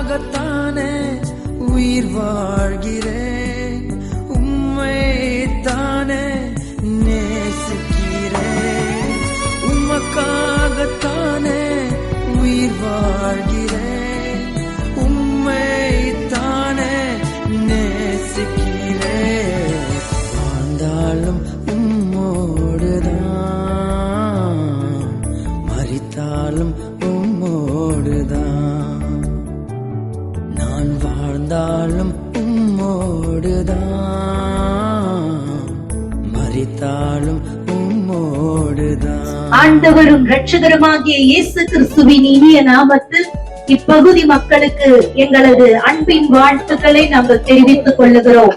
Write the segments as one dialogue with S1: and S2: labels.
S1: உங்களுக்காகத்தானே உயிர் வாழ்கிறேன். உம்மை தானே நேசிக்கிறேன். உமக்காகத்தானே உயிர் வாழ்கிறேன். உம்மை தானே நேசிக்கிறேன். வாழ்ந்தாலும் உம்மோடுதான். மறித்தாலும் உம்மோடுதான். வாழ்ந்தாலும் உம்மோடுதான். மறித்தாலும் உம்மோடுதான்.
S2: ஆண்டவரும் ரட்சகருமாகிய இயேசு கிறிஸ்துவின் இனிய நாமத்தில் இப்பகுதி மக்களுக்கு எங்களது அன்பின் வாழ்த்துக்களை நாங்கள் தெரிவித்துக் கொள்ளுகிறோம்.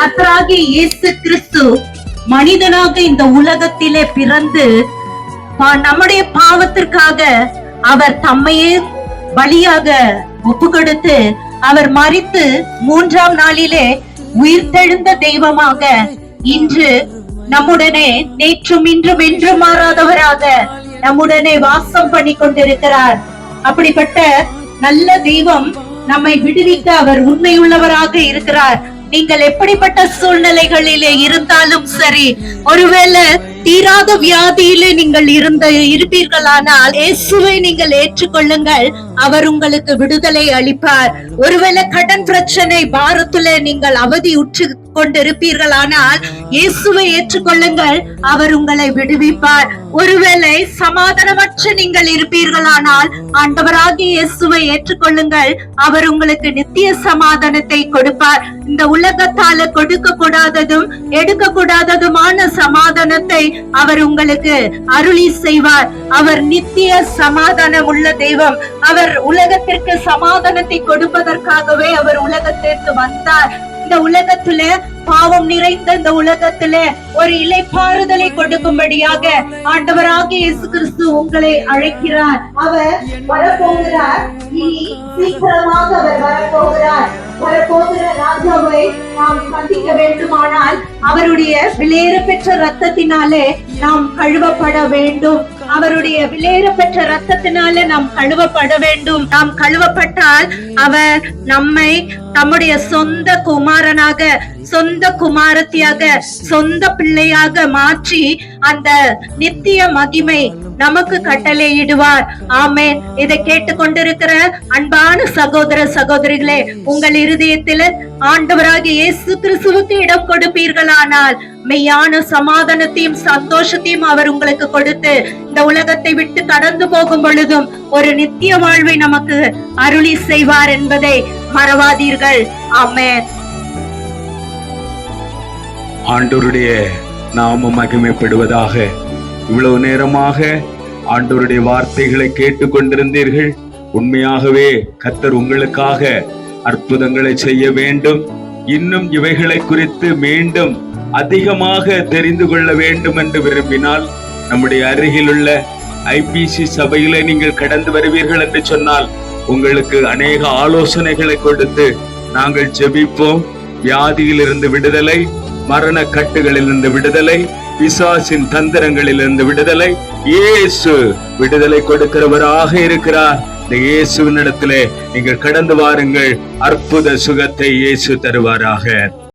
S2: கர்த்தராகிய இயேசு கிறிஸ்து மனிதனாக இந்த உலகத்திலே பிறந்து நம்முடைய பாவத்திற்காக அவர் தம்மையே பலியாக ஒப்பு கொடுத்து அவர் மறித்து மூன்றாம் நாளிலே உயிர்த்தெழுந்த தெய்வமாக இன்று நம்முடனே நேற்றும் இன்றும் என்று மாறாதவராக நம்முடனே வாசம் பண்ணி கொண்டிருக்கிறார். அப்படிப்பட்ட நல்ல தெய்வம் நம்மை விடுவிக்க அவர் உண்மையுள்ளவராக இருக்கிறார். நீங்கள் எப்படிப்பட்ட சூழ்நிலைகளிலே இருந்தாலும் சரி ஒருவேளை தீராத வியாதியிலே நீங்கள் இருந்த இருப்பீர்களானால் இயேசுவை நீங்கள் ஏற்றுக்கொள்ளுங்கள். அவர் உங்களுக்கு விடுதலை அளிப்பார். ஒருவேளை கடன் பிரச்சனை பாரத்துல நீங்கள் அவதி உற்று கொண்டிருப்பீர்களானால் இயேசுவை ஏற்றுக்கொள்ளுங்கள். அவர் உங்களை விடுவிப்பார். ஒருவேளை சமாதானமற்ற நீங்கள் இருப்பீர்களானால் ஆண்டவராகிய இயேசுவை ஏற்றுக்கொள்ளுங்கள். அவர் உங்களுக்கு நித்திய சமாதானத்தை கொடுப்பார். இந்த உலகத்தால கொடுக்க கூடாததும் எடுக்க கூடாததுமான சமாதானத்தை அவர் உங்களுக்கு அருளி செய்வார். அவர் நித்திய சமாதானம் உள்ள தெய்வம். அவர் உலகத்திற்கு சமாதானத்தை கொடுப்பதற்காகவே அவர் உலகத்திற்கு வந்தார். இந்த உலகத்துல பாவம் நிறைந்த இந்த உலகத்துல ஒரு இலைப்பாறுதலை கொடுக்கும்படியாக ஆண்டவராகிய இயேசு கிறிஸ்து உங்களை அழைக்கிறார். அவர் வரப்போகிறார். இனி சீக்கிரமாக அவர் வரப்போகிறார். வரப்போகிற ராஜாவை நாம் சந்திக்க வேண்டுமானால் அவருடைய விலையேற பெற்ற ரத்தத்தினாலே நாம் கழுவப்பட வேண்டும். அவருடைய விலையேற பெற்ற ரத்தத்தினாலே நாம் கழுவப்பட வேண்டும். நாம் கழுவப்பட்டால் அவர் நம்மை தம்முடைய சொந்த குமாரனாக சொந்த குமாரத்தியாக சொந்த பிள்ளையாக மாற்றி அந்த நித்திய மகிமை நமக்கு கட்டளையிடுவார் ஆமென். இதை கேட்டுக்கொண்டிருக்கிற அன்பான சகோதர சகோதரிகளே உங்கள் இருதயத்தில் ஆண்டவராகிய இயேசு கிறிஸ்துவுக்கு இடம் கொடுப்பீர்களானால் மெய்யான சமாதானத்தையும் சந்தோஷத்தையும் அவர் உங்களுக்கு கொடுத்து இந்த உலகத்தை விட்டு கடந்து போகும் பொழுதும் ஒரு நித்திய வாழ்வை நமக்கு அருளி செய்வார் என்பதை மறவாதீர்கள். ஆமென்.
S3: ஆண்டோருடைய நாம மகிமைப்படுவதாக இவ்வளவு நேரமாக ஆண்டவருடைய வார்த்தைகளை கேட்டுக்கொண்டிருந்தீர்கள். உண்மையாகவே கத்தர் உங்களுக்காக அற்புதங்களை செய்ய வேண்டும். இன்னும் இவைகளை குறித்து மீண்டும் அதிகமாக தெரிந்து கொள்ள வேண்டும் என்று விரும்பினால் நம்முடைய அருகிலுள்ள ஐபிசி சபையில நீங்கள் கடந்து வருவீர்கள் என்று சொன்னால் உங்களுக்கு அநேக ஆலோசனைகளை கொடுத்து நாங்கள் ஜெபிப்போம். வியாதியிலிருந்து விடுதலை மரண கட்டுகளிலிருந்து விடுதலை பிசாசின் தந்திரங்களிலிருந்து விடுதலை. இயேசு விடுதலை கொடுக்கிறவராக இருக்கிறார். இந்த இயேசுவின் இடத்திலே நீங்கள் கடந்து வாருங்கள். அற்புத சுகத்தை இயேசு தருவாராக.